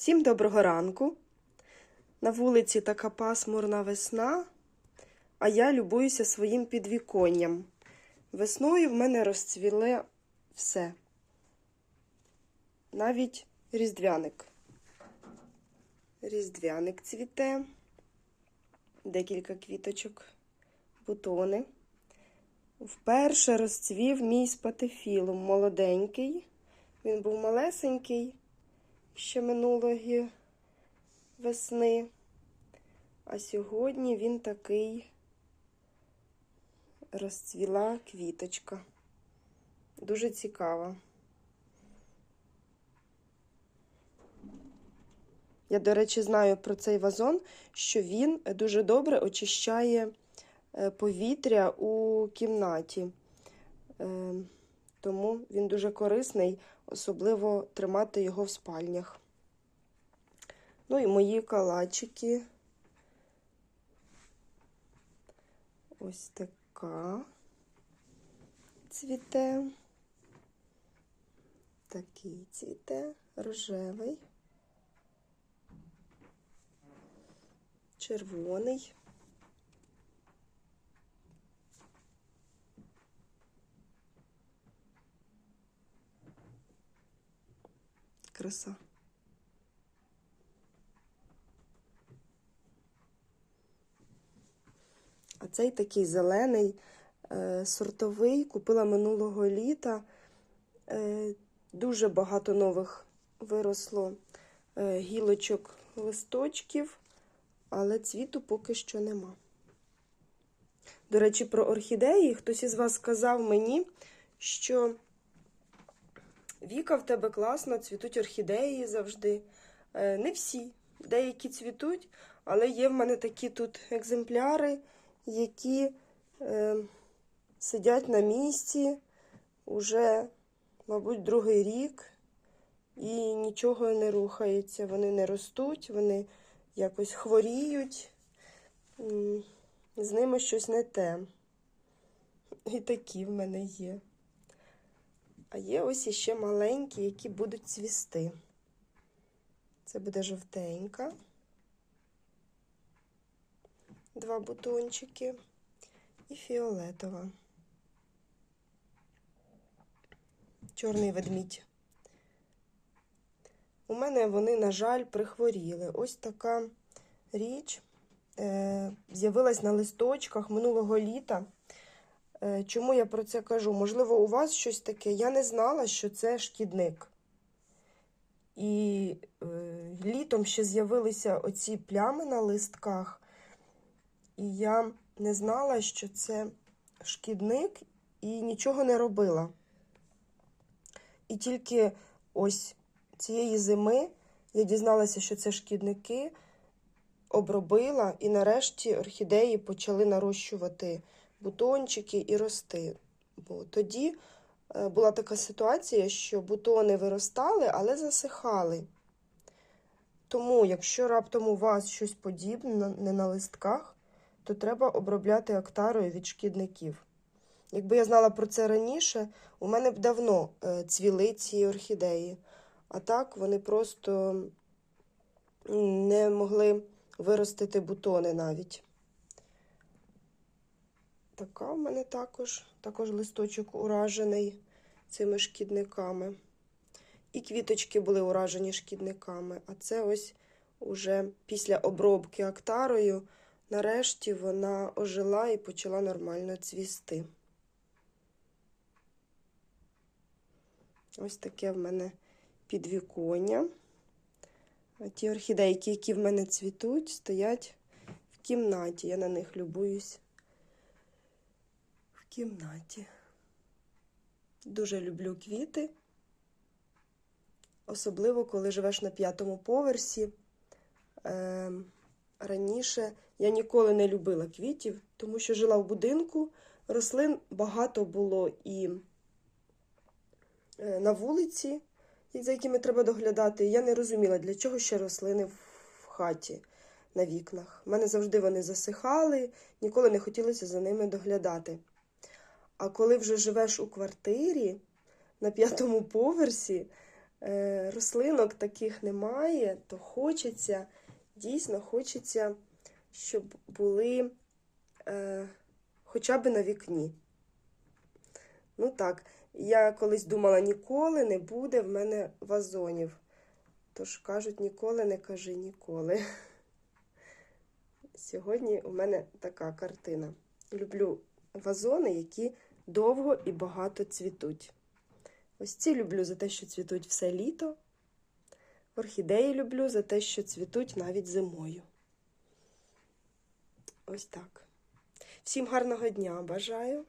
Всім доброго ранку. На вулиці така пасмурна весна, а я любуюся своїм підвіконням. Весною в мене розцвіле все. Навіть різдвяник. Різдвяник цвіте, декілька квіточок, бутони. Вперше розцвів мій спатифілум молоденький. Він був малесенький ще минулої весни. А сьогодні він такий розцвіла квіточка. Дуже цікава. Я, до речі, знаю про цей вазон, що він дуже добре очищає е, повітря у кімнаті. Тому він дуже корисний, особливо тримати його в спальнях. Ну і мої калачики. Ось така цвіте. Такий цвіте, рожевий, червоний. Краса. А цей такий зелений, е, сортовий, купила минулого літа. Е, дуже багато нових виросло е, гілочок листочків, але цвіту поки що нема. До речі, про орхідеї хтось із вас сказав мені, що Віка, в тебе класно, цвітуть орхідеї завжди. Е, Не всі, деякі цвітуть, але є в мене такі тут екземпляри, які е, сидять на місці уже, мабуть, другий рік і нічого не рухається. Вони не ростуть, вони якось хворіють, з ними щось не те. І такі в мене є. А є ось іще маленькі, які будуть цвісти. Це буде жовтенька. Два бутончики і фіолетова. Чорний ведмідь. У мене вони, на жаль, прихворіли. Ось така річ е, з'явилась на листочках минулого літа. Е, Чому я про це кажу? Можливо, у вас щось таке. Я не знала, що це шкідник. І е, літом ще з'явилися оці плями на листках, і я не знала, що це шкідник, і нічого не робила. І тільки ось цієї зими я дізналася, що це шкідники, обробила, і нарешті орхідеї почали нарощувати бутончики і рости. Бо тоді е, була така ситуація, що бутони виростали, але засихали. Тому, якщо раптом у вас щось подібне не на листках, то треба обробляти актарою від шкідників. Якби я знала про це раніше, у мене б давно е, цвіли ці орхідеї. А так вони просто не могли виростити бутони навіть. Така в мене також, також листочок уражений цими шкідниками. І квіточки були уражені шкідниками. А це ось уже після обробки актарою, нарешті вона ожила і почала нормально цвісти. Ось таке в мене підвіконня. Ті орхідейки, які в мене цвітуть, стоять в кімнаті. Я на них любуюсь кімнаті. Дуже люблю квіти, особливо коли живеш на п'ятому поверсі. Е, раніше я ніколи не любила квітів, тому що жила в будинку, рослин багато було і е, на вулиці, за якими треба доглядати. Я не розуміла, для чого ще рослини в хаті на вікнах. У мене завжди вони засихали, ніколи не хотілося за ними доглядати. А коли вже живеш у квартирі на п'ятому поверсі, е, рослинок таких немає, то хочеться, дійсно хочеться, щоб були е, хоча б на вікні. Ну так, я колись думала, ніколи не буде в мене вазонів. Тож кажуть, ніколи не кажи ніколи. Сьогодні у мене така картина. Люблю вазони, які довго і багато цвітуть. Ось ці люблю за те, що цвітуть все літо. Орхідеї люблю за те, що цвітуть навіть зимою. Ось так. Всім гарного дня бажаю.